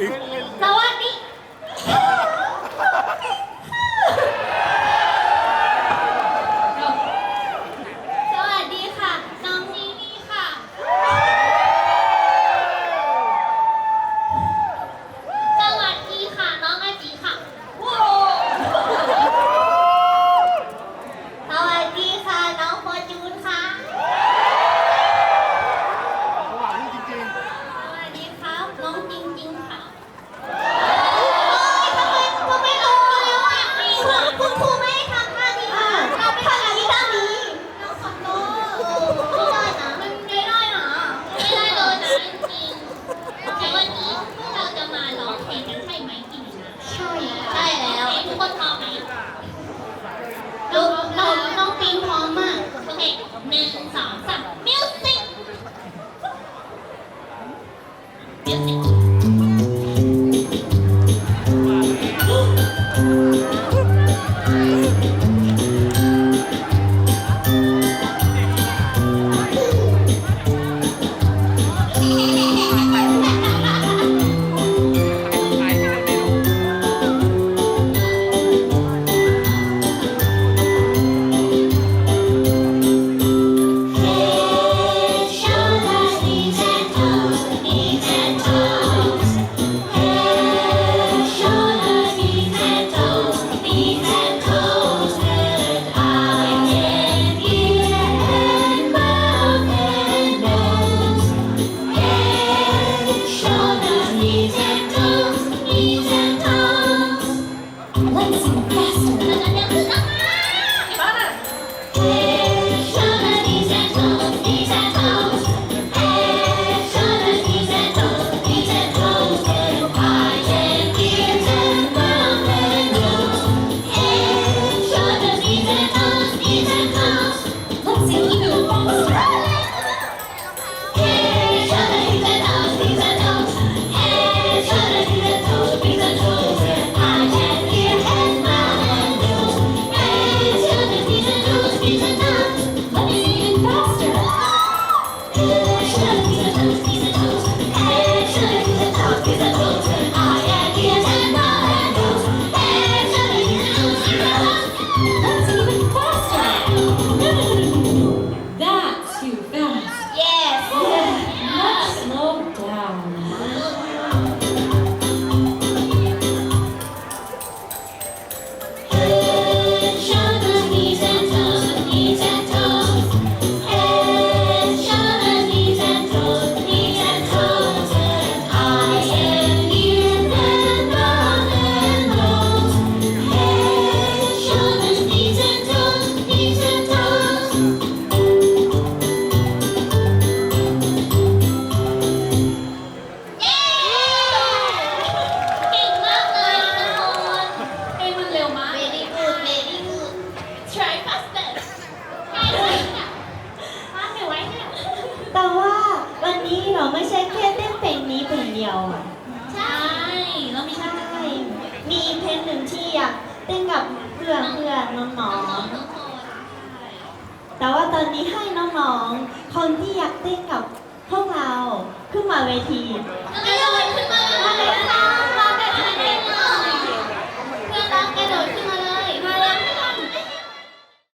it, สองสามมิวสิกมิวสิก Please. ราไม่ใช่แค่เต้นเพลงนี้เพลงเดียวอะใช่แล้วมีใช่ มีอีกเพลงหนึ่งที่อยากเต้นกับเพื่อนเพื่อนน้องงๆทุแต่ว่าตอนนี้ให้น้องๆ คนที่อยากเต้นกับพวกเราขึ้นมาเวที